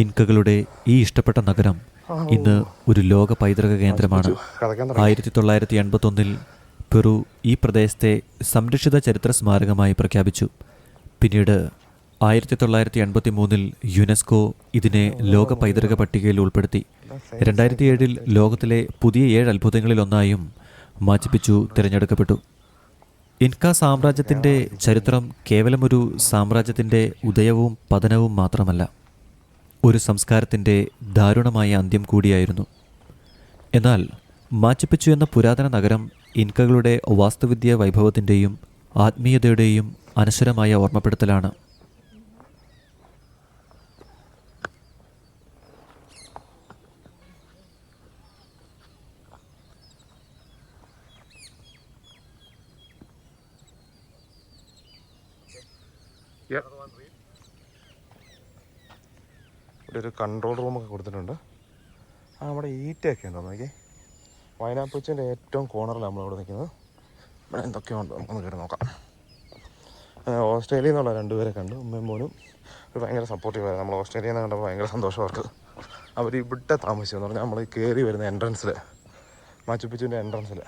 ഇൻകകളുടെ ഈ ഇഷ്ടപ്പെട്ട നഗരം ഇന്ന് ഒരു ലോക പൈതൃക കേന്ദ്രമാണ്. ആയിരത്തി തൊള്ളായിരത്തി എൺപത്തൊന്നിൽ പെറു ഈ പ്രദേശത്തെ സംരക്ഷിത ചരിത്ര സ്മാരകമായി പ്രഖ്യാപിച്ചു. പിന്നീട് ആയിരത്തി തൊള്ളായിരത്തി എൺപത്തി മൂന്നിൽ യുനെസ്കോ ഇതിനെ ലോക പൈതൃക പട്ടികയിൽ ഉൾപ്പെടുത്തി. രണ്ടായിരത്തി ഏഴിൽ ലോകത്തിലെ പുതിയ ഏഴ് അത്ഭുതങ്ങളിലൊന്നായും മാച്ചിപ്പിച്ചു തിരഞ്ഞെടുക്കപ്പെട്ടു. ഇൻക സാമ്രാജ്യത്തിന്റെ ചരിത്രം കേവലമൊരു സാമ്രാജ്യത്തിന്റെ ഉദയവും പതനവും മാത്രമല്ല. ഒരു സംസ്കാരത്തിന്റെ ദാരുണമായ അന്ത്യം കൂടിയായിരുന്നു എന്നാൽ മാച്ചിപ്പിച്ചു എന്ന പുരാതന നഗരം ഇൻകകളുടെ വാസ്തുവിദ്യ വൈഭവത്തിന്റെയും ആത്മീയതയുടെയും അനശ്വരമായ ഓർമ്മപ്പെടുത്തലാണ് Yep. ഇവിടെ ഒരു കൺട്രോൾ റൂമൊക്കെ കൊടുത്തിട്ടുണ്ട്. ആ നമ്മുടെ ഈറ്റയൊക്കെ ഉണ്ടോ നോക്കി? വയനാപ്പൂച്ചേന്റെ ഏറ്റവും കോർണറിലാണ് നമ്മളിവിടെ നിൽക്കുന്നത് ഇവിടെ എന്തൊക്കെയോ ഉണ്ടോ നമുക്കൊന്ന് കയറി നോക്കാം. ഓസ്ട്രേലിയയിൽ നിന്നുള്ള രണ്ടുപേരെ കണ്ടു ഉമ്മയും മോനും. ഒരു ഭയങ്കര സപ്പോർട്ടീവായിരുന്നു നമ്മൾ ഓസ്ട്രേലിയയിൽ നിന്ന് കണ്ടപ്പോൾ ഭയങ്കര സന്തോഷം അവർക്ക്. അവർ ഇവിടെ താമസിച്ചു എന്ന് പറഞ്ഞാൽ നമ്മൾ കയറി വരുന്ന എൻട്രൻസിൽ മാച്ചുപ്പിച്ചുവിന്റെ എൻട്രൻസിൽ